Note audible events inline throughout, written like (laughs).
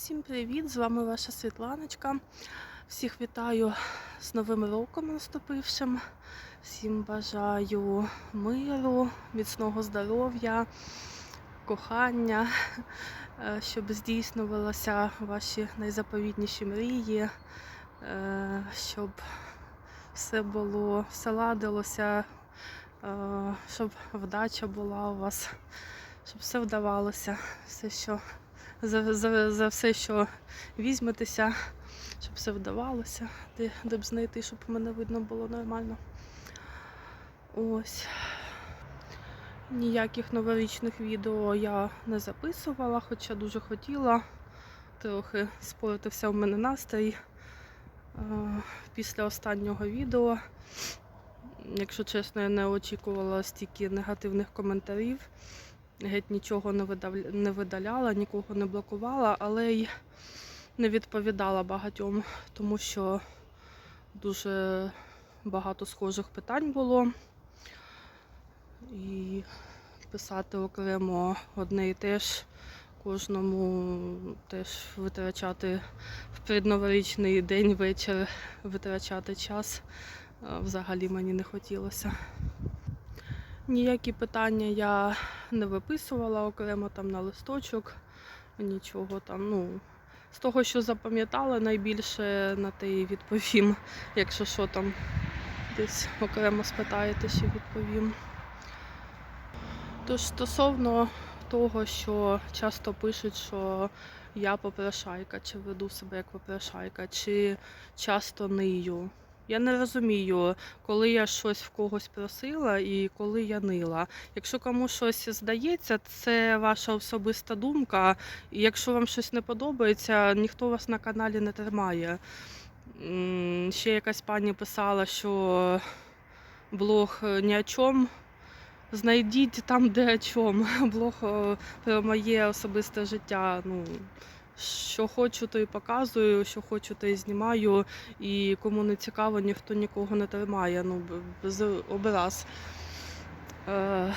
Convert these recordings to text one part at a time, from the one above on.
Всім привіт! З вами ваша Світланочка. Всіх вітаю з Новим роком наступившим. Всім бажаю миру, міцного здоров'я, кохання, е, щоб здійснювалися ваші найзаповітніші мрії, е, щоб все було, все ладилося, е, щоб вдача була у вас, щоб все вдавалося, все, що за, за, за все, що візьметеся, щоб все вдавалося, де, де б знайти, щоб мене видно було нормально. Ось. Ніяких новорічних відео я не записувала, хоча дуже хотіла. Трохи спортився в мене настрій е, після останнього відео. Якщо чесно, я не очікувала стільки негативних коментарів геть нічого не видаляла, нікого не блокувала, але й не відповідала багатьом, тому що дуже багато схожих питань було. І писати окремо одне і те ж, кожному теж витрачати в предноворічний день, вечір, витрачати час взагалі мені не хотілося. Ніякі питання я не виписувала окремо там на листочок, нічого там. Ну, з того, що запам'ятала, найбільше на те і відповім. Якщо що там десь окремо спитаєте, ще відповім. Тож стосовно того, що часто пишуть, що я попрошайка, чи веду себе як попрошайка, чи часто нию. Я не розумію, коли я щось в когось просила і коли я нила. Якщо комусь щось здається, це ваша особиста думка. І якщо вам щось не подобається, ніхто вас на каналі не тримає. Ще якась пані писала, що блог е, ні о чому. Знайдіть там, де о чому. (laughs) Блог е, про моє особисте життя. Ну, що хочу, то і показую, що хочу, то і знімаю. І кому не цікаво, ніхто нікого не тримає. Ну, без образ. Е,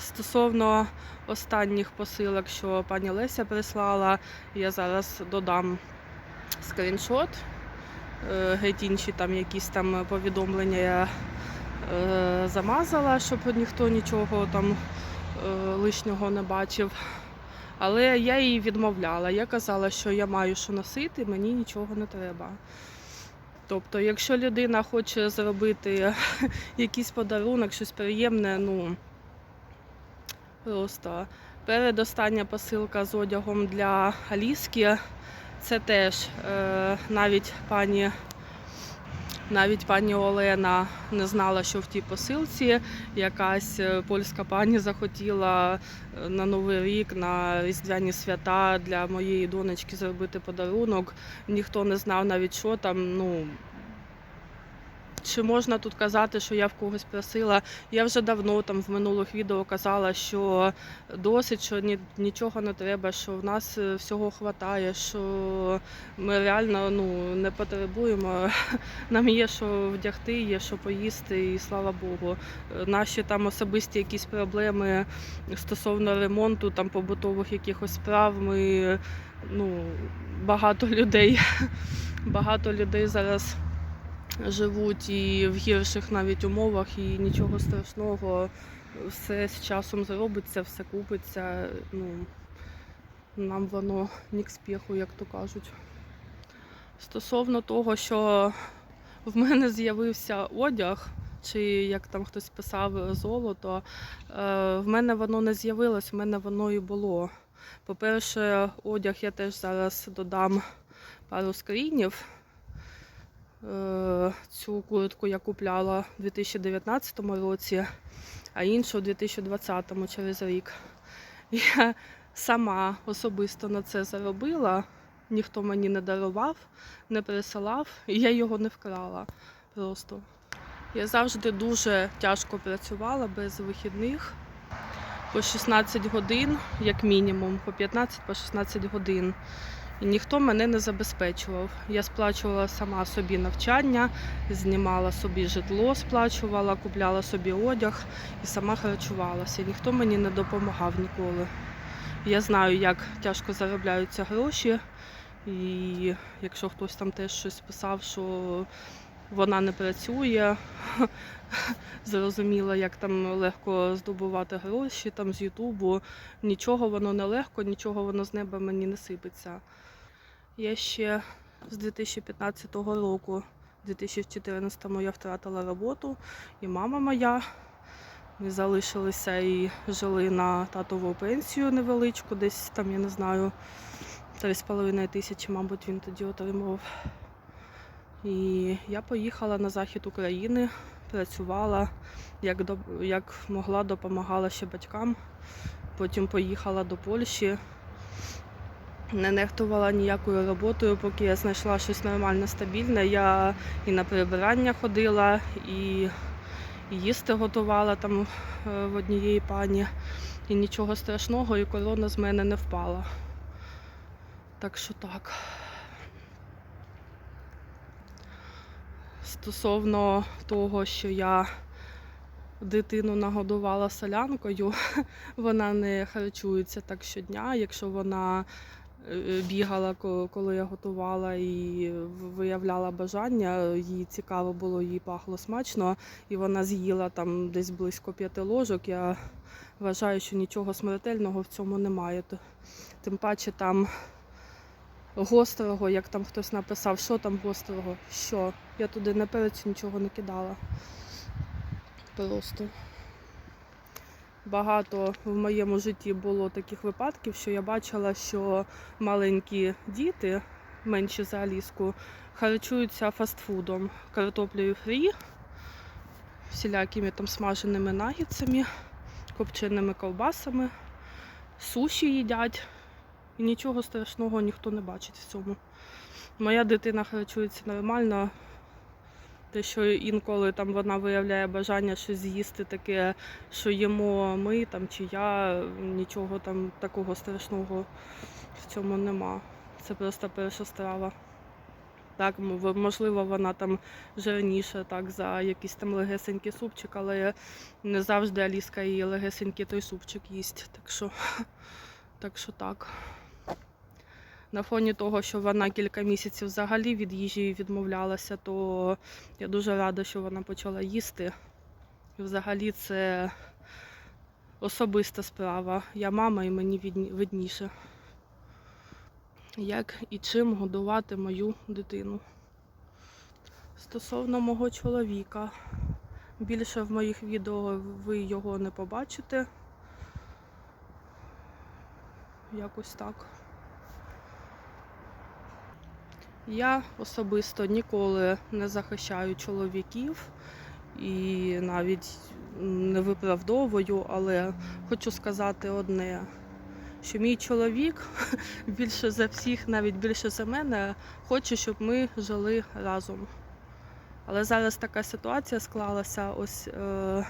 стосовно останніх посилок, що пані Леся прислала, я зараз додам скріншот. Е, Геть інші там якісь там повідомлення я е, замазала, щоб ніхто нічого там е, лишнього не бачив. Але я їй відмовляла. Я казала, що я маю що носити, мені нічого не треба. Тобто, якщо людина хоче зробити (laughs) якийсь подарунок, щось приємне, ну просто передостання посилка з одягом для Аліски, це теж е, навіть пані. Навіть пані Олена не знала, що в тій посилці якась е, польська пані захотіла е, на Новий рік, на Різдвяні свята для моєї донечки зробити подарунок. Ніхто не знав навіть, що там. Ну, чи можна тут казати, що я в когось просила? Я вже давно там в минулих відео казала, що досить, що ні, нічого не треба, що в нас е, всього вистачає, що ми реально ну, не потребуємо. (laughs) Нам є що вдягти, є що поїсти, і слава Богу. Е, Наші там особисті якісь проблеми стосовно ремонту, там побутових якихось справ. Ми ну, багато (laughs) людей, багато людей зараз живуть і в гірших навіть умовах, і нічого страшного. Все з часом зробиться, все купиться. Ну, нам воно ні к спіху, як то кажуть. Стосовно того, що в мене з'явився одяг, чи як там хтось писав золото, е, в мене воно не з'явилось, в мене воно і було. По-перше, одяг я теж зараз додам пару скрінів. Цю куртку я купляла у 2019 році, а іншу у 2020 через рік. (laughs) Я сама особисто на це заробила, ніхто мені не дарував, не присилав, і я його не вкрала просто. Я завжди дуже тяжко працювала без вихідних по 16 годин, як мінімум, по 15-16 годин. Ніхто мене не забезпечував. Я сплачувала сама собі навчання, знімала собі житло, сплачувала, купляла собі одяг і сама харчувалася. Ніхто мені не допомагав ніколи. Я знаю, як тяжко заробляються гроші. І якщо хтось там теж щось писав, що вона не працює, (laughs) зрозуміла, як там легко здобувати гроші там з Ютубу. Нічого воно не легко, нічого воно з неба мені не сипеться. Я ще з 2015 року, в 2014 я втратила роботу, і мама моя. Ми залишилися і жили на татову пенсію невеличку, десь там, я не знаю, 3,5 тисячі, мабуть, він тоді отримував. І я поїхала на захід України, працювала, як, до, як могла, допомагала ще батькам. Потім поїхала до Польщі. Не нехтувала ніякою роботою, поки я знайшла щось нормальне, стабільне. Я і на прибирання ходила, і їсти готувала там е, в однієї пані. І нічого страшного, і корона з мене не впала. Так що так. Стосовно того, що я дитину нагодувала солянкою, (laughs) вона не харчується так щодня. Якщо вона бігала, коли я готувала і виявляла бажання, їй цікаво було, їй пахло смачно, і вона з'їла там десь близько п'яти ложок. Я вважаю, що нічого смертельного в цьому немає. Тим паче там гострого, як там хтось написав, що там гострого, що. Я туди на перець нічого не кидала. Просто багато в моєму житті було таких випадків, що я бачила, що маленькі діти, менші за Аліску, харчуються фастфудом, картоплею фрі, всілякими там смаженими нагідцями, копченими ковбасами, суші їдять. І нічого страшного ніхто не бачить в цьому. Моя дитина харчується нормально. Те, що інколи там вона виявляє бажання щось з'їсти таке, що їмо ми там чи я, нічого там такого страшного в цьому нема. Це просто перша страва. Так, можливо, вона там жирніша так, за якийсь там легесенький супчик, але не завжди Аліска і легесенький той супчик їсть. Так що, (laughs) так що так. На фоні того, що вона кілька місяців взагалі від їжі відмовлялася, то я дуже рада, що вона почала їсти. І взагалі це особиста справа. Я мама і мені видніше. Як і чим годувати мою дитину. Стосовно мого чоловіка, більше в моїх відео ви його не побачите. Якось так. Я особисто ніколи не захищаю чоловіків і навіть не виправдовую, але хочу сказати одне, що мій чоловік (laughs) більше за всіх, навіть більше за мене, хоче, щоб ми жили разом. Але зараз така ситуація склалася. Ось е,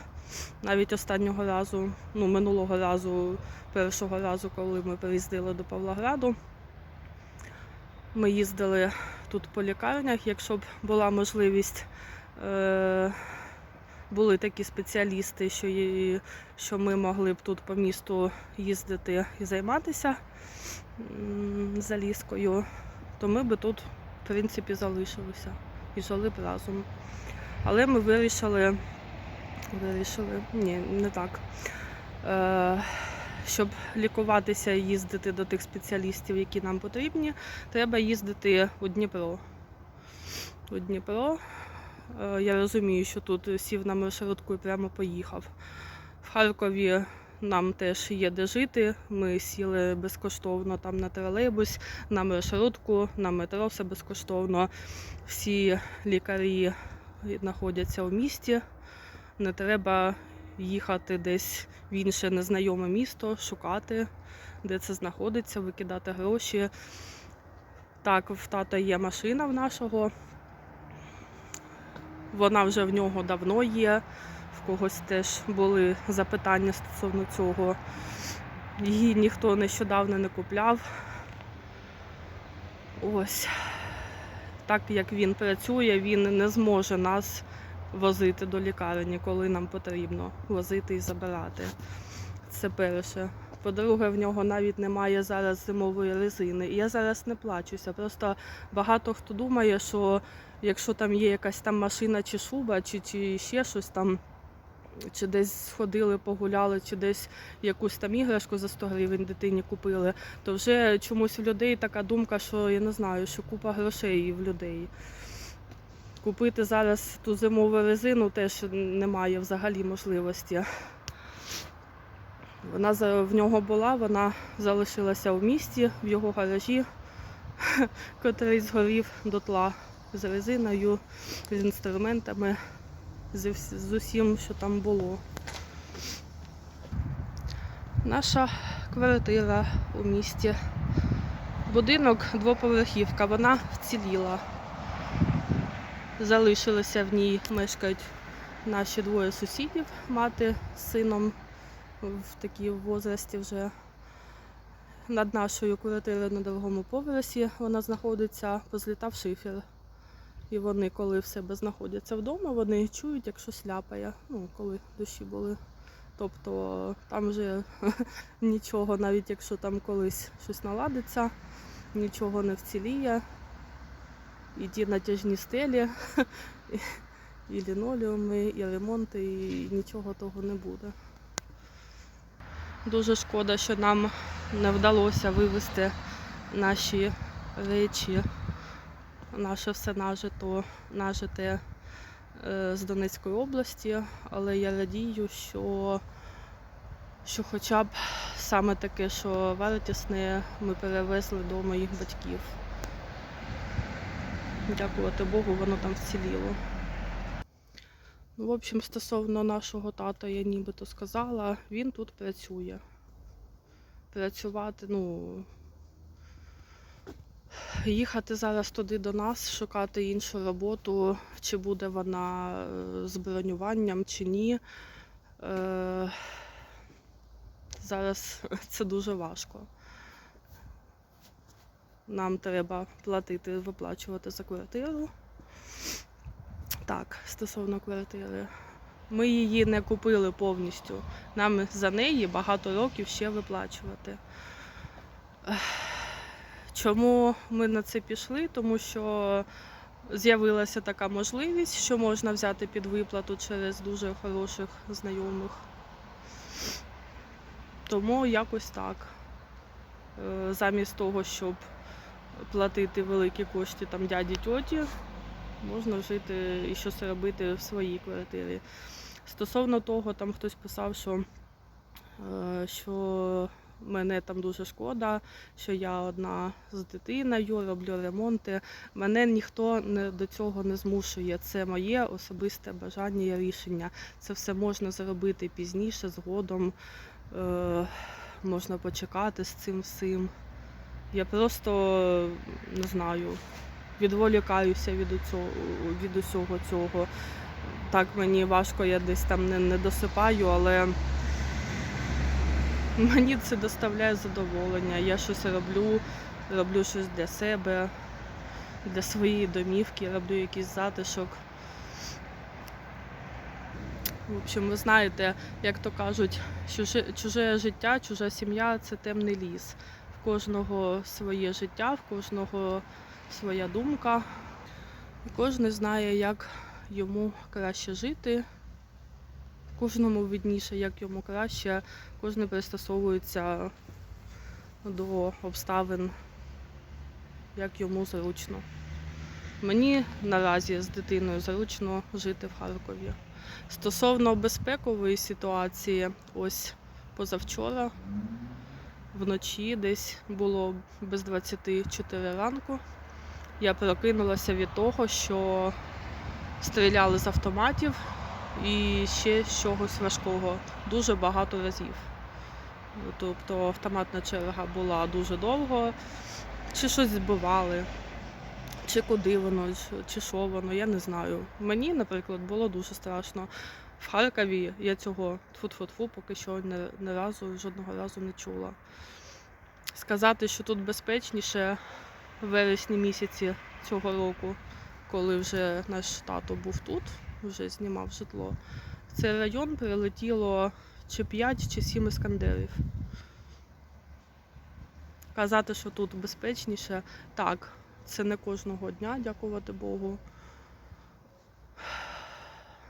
навіть останнього разу, ну минулого разу, першого разу, коли ми приїздили до Павлограду. Ми їздили тут по лікарнях. Якщо б була можливість, е, були такі спеціалісти, що, що ми могли б тут по місту їздити і займатися залізкою, то ми б тут, в принципі, залишилися і жили б разом. Але ми вирішили, вирішили, ні, не так. Щоб лікуватися і їздити до тих спеціалістів, які нам потрібні, треба їздити у Дніпро. У Дніпро. Е, Я розумію, що тут сів на маршрутку і прямо поїхав. В Харкові нам теж є де жити. Ми сіли безкоштовно там на тролейбус, на маршрутку, на метро, все безкоштовно. Всі лікарі знаходяться у місті. Не треба їхати десь в інше незнайоме місто, шукати, де це знаходиться, викидати гроші. Так, в тата є машина в нашого. Вона вже в нього давно є. В когось теж були запитання стосовно цього. Її ніхто нещодавно не купляв. Ось. Так як він працює, він не зможе нас возити до лікарні, коли нам потрібно возити і забирати. Це перше. По-друге, в нього навіть немає зараз зимової резини. І я зараз не плачуся. Просто багато хто думає, що якщо там є якась там машина чи шуба, чи, чи ще щось там, чи десь сходили, погуляли, чи десь якусь там іграшку за 100 гривень дитині купили, то вже чомусь у людей така думка, що я не знаю, що купа грошей в людей. Купити зараз ту зимову резину теж немає взагалі можливості. Вона в нього була, вона залишилася в місті, в його гаражі, (laughs) котрий згорів дотла з резиною, з інструментами, з усім, що там було. Наша квартира у місті. Будинок двоповерхівка, вона вціліла. Залишилися в ній, мешкають наші двоє сусідів, мати з сином в такій возрасті вже. Над нашою квартирою на другому поверсі вона знаходиться, позлітав шифер. І вони, коли в себе знаходяться вдома, вони чують, як щось ляпає, ну, коли дощі були. Тобто там вже (laughs) нічого, навіть якщо там колись щось наладиться, нічого не вціліє. (laughs) І ті натяжні стелі, і, лінолеуми, і ремонти, і нічого того не буде. Дуже шкода, що нам не вдалося вивезти наші речі, наше все нажито, нажите е, з Донецької області, але я радію, що, що хоча б саме таке, що вартісне, ми перевезли до моїх батьків. Дякувати Богу, воно там вціліло. Ну, в общем, стосовно нашого тата, я нібито сказала, він тут працює. Працювати, ну. Їхати зараз туди до нас, шукати іншу роботу, чи буде вона е, з бронюванням, чи ні. Е, зараз (laughs) це дуже важко. Нам треба платити, виплачувати за квартиру. Так, стосовно квартири. Ми її не купили повністю. Нам за неї багато років ще виплачувати. Чому ми на це пішли? Тому що з'явилася така можливість, що можна взяти під виплату через дуже хороших знайомих. Тому якось так. Е, Замість того, щоб платити великі кошти там дяді тьоті, можна жити і щось робити в своїй квартирі. Стосовно того, там хтось писав, що, е, що мене там дуже шкода, що я одна з дитиною, роблю ремонти. Мене ніхто не, до цього не змушує. Це моє особисте бажання і рішення. Це все можна зробити пізніше, згодом. Е, можна почекати з цим всім. Я просто не знаю, відволікаюся від цього, від усього цього. Так мені важко, я десь там не, не досипаю, але мені це доставляє задоволення. Я щось роблю, роблю щось для себе, для своєї домівки, роблю якийсь затишок. В общем, ви знаєте, як то кажуть, чуже, чуже життя, чужа сім'я це темний ліс. Кожного своє життя, в кожного своя думка. Кожен знає, як йому краще жити. Кожному видніше, як йому краще, кожен пристосовується до обставин, як йому зручно. Мені наразі з дитиною зручно жити в Харкові. Стосовно безпекової ситуації, ось позавчора вночі десь було без 24 ранку. Я прокинулася від того, що стріляли з автоматів і ще з чогось важкого дуже багато разів. Тобто автоматна черга була дуже довго, чи щось збивали, чи куди воно, чи- що воно, я не знаю. Мені, наприклад, було дуже страшно. В Харкові я цього тфу-тфу-тфу поки що не, не разу, жодного разу не чула. Сказати, що тут безпечніше в вересні місяці цього року, коли вже наш тато був тут, вже знімав житло. В цей район прилетіло чи 5, чи 7 іскандерів. Казати, що тут безпечніше, так, це не кожного дня, дякувати Богу.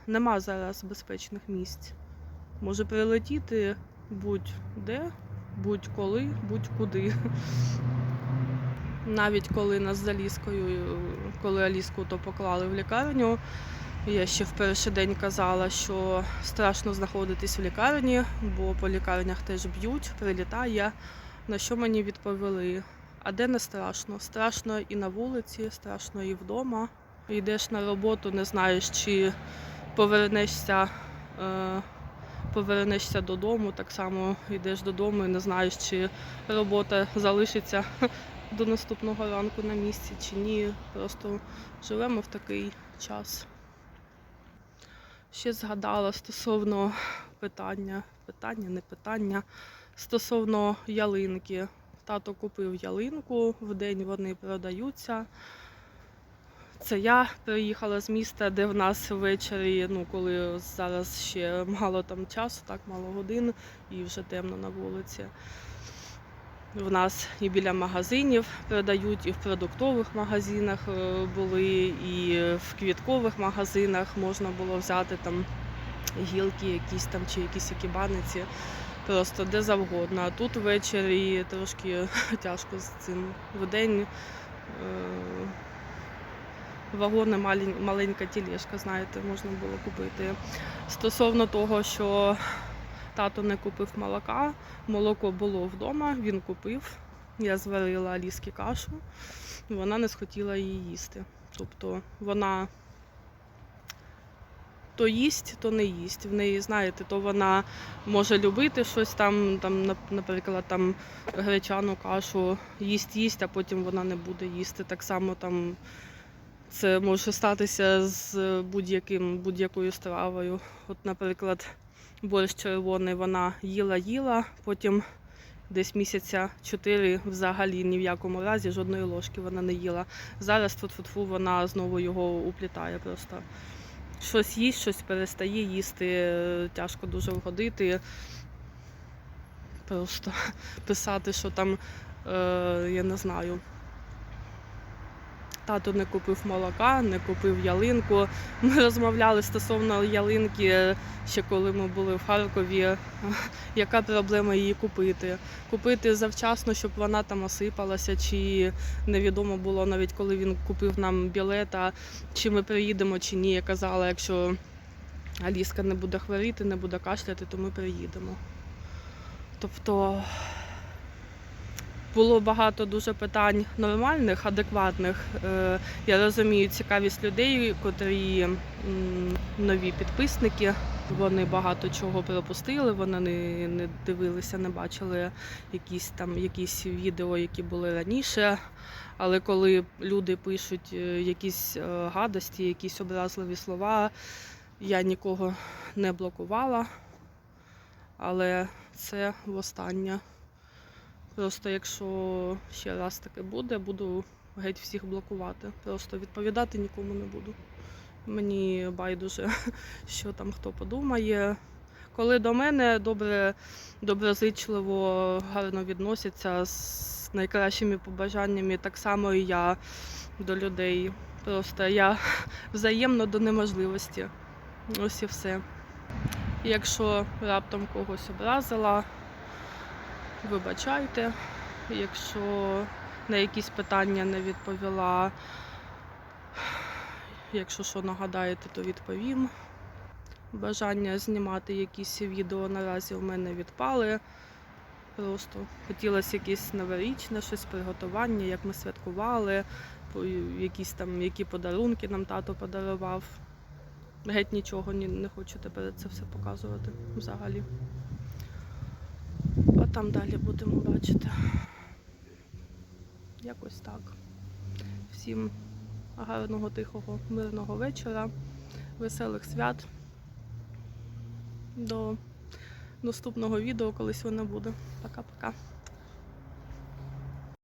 Нема зараз безпечних місць. Може прилетіти будь-де, будь-коли, будь-куди. (laughs) Навіть коли нас з Аліскою, коли Аліску то поклали в лікарню, я ще в перший день казала, що страшно знаходитись в лікарні, бо по лікарнях теж б'ють, прилітає. На що мені відповіли? А де не страшно? Страшно і на вулиці, страшно і вдома. Йдеш на роботу, не знаєш, чи повернешся, е, повернешся додому, так само йдеш додому і не знаєш, чи робота залишиться (laughs) до наступного ранку на місці чи ні. Просто живемо в такий час. Ще згадала стосовно питання, питання, не питання, стосовно ялинки. Тато купив ялинку, в день вони продаються. Це я приїхала з міста, де в нас ввечері, ну коли зараз ще мало там часу, так мало годин, і вже темно на вулиці. В нас і біля магазинів продають, і в продуктових магазинах е, були, і в квіткових магазинах можна було взяти там гілки якісь там чи якісь екібаниці. Просто де завгодно. А тут ввечері трошки (laughs) тяжко з цим. Вдень е, вагони маленька тілешка, знаєте, можна було купити. Стосовно того, що тато не купив молока, молоко було вдома, він купив. Я зварила Аліскі кашу, вона не схотіла її їсти. Тобто вона то їсть, то не їсть. В неї, знаєте, то вона може любити щось там, там наприклад, там гречану кашу, їсть, їсть, а потім вона не буде їсти. Так само там це може статися з будь-яким, будь-якою стравою. От, наприклад, борщ червоний вона їла-їла, потім десь місяця чотири взагалі ні в якому разі жодної ложки вона не їла. Зараз фу вона знову його уплітає просто. Щось їсть, щось перестає їсти, е, тяжко дуже вгодити. Просто (laughs) писати, що там, е, я не знаю. Тато не купив молока, не купив ялинку. Ми розмовляли стосовно ялинки ще коли ми були в Харкові. (laughs) Яка проблема її купити? Купити завчасно, щоб вона там осипалася, чи невідомо було навіть коли він купив нам білета, чи ми приїдемо, чи ні. Я казала, якщо Аліска не буде хворіти, не буде кашляти, то ми приїдемо. Тобто було багато дуже питань нормальних, адекватних. Е, Я розумію цікавість людей, котрі нові підписники. Вони багато чого пропустили, вони не, не дивилися, не бачили якісь там якісь відео, які були раніше. Але коли люди пишуть е, якісь е, гадості, якісь образливі слова, я нікого не блокувала. Але це востаннє. Просто якщо ще раз таке буде, буду геть всіх блокувати. Просто відповідати нікому не буду. Мені байдуже, (laughs) що там хто подумає. Коли до мене добре, доброзичливо, гарно відносяться з найкращими побажаннями, так само і я до людей. Просто я (laughs) взаємно до неможливості. Ось і все. Якщо раптом когось образила, вибачайте. Якщо на якісь питання не відповіла, якщо що нагадаєте, то відповім. Бажання знімати якісь відео наразі у мене відпали. Просто хотілося якесь новорічне щось, приготування, як ми святкували, якісь там, які подарунки нам тато подарував. Геть нічого не хочу тепер це все показувати взагалі. Там далі будемо бачити. Якось так. Всім гарного, тихого, мирного вечора, веселих свят. До наступного відео, колись воно буде. Пока-пока.